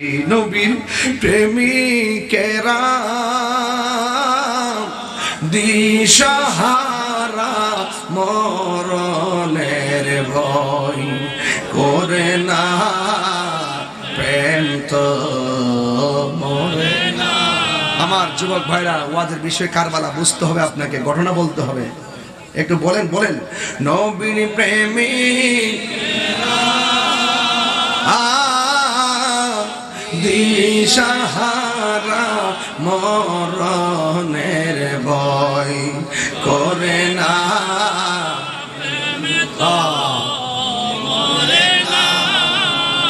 নবীর প্রেমিকেরা দিশাহারা মরণের ভয় করে না, প্রেম তো মরে না। আমার যুবক ভাইরা, ওয়াজের বিষয়ে কারবালা বুঝতে হবে আপনাকে, ঘটনা বলতে হবে। একটু বলেন বলেন। নবীন প্রেমিক দিশাহারা মরণের ভয় করে না।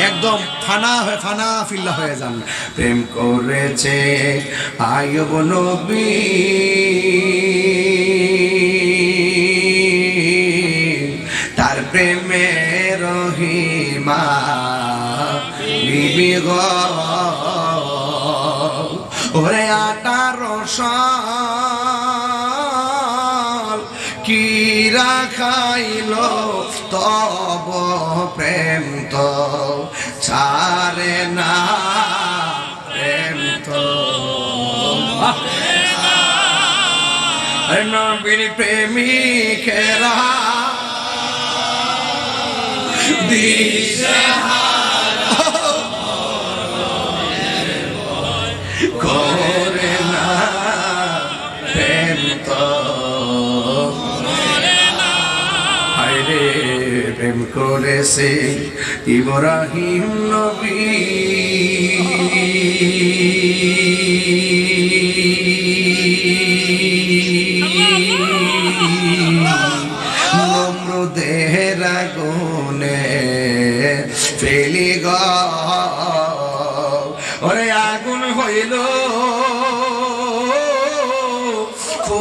একদম ফানা হয়ে, ফানা ফিল্লা হয়ে যান। প্রেম করেছে আয়ব নবী। তার প্রেমে রহিমা বিবি গ। ওরে আটারো সাল কিরা খাইল তব প্রেম তো? ছাড়ে না প্রেম তো। নবীর প্রেমিকেরা দিশা প্রেম করেছে ইব্রাহিম নবী। ফেলি গ। ওরে আগুন হইল।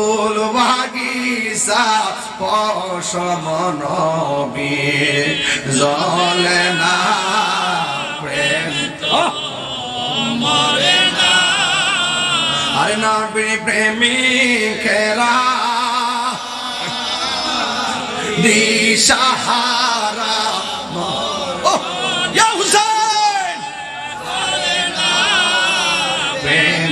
ফুল বাগিচা পশম নবী জলে না প্রেম আরে নবী প্রেমিকেরা দিশাহারা হুসেন প্রেম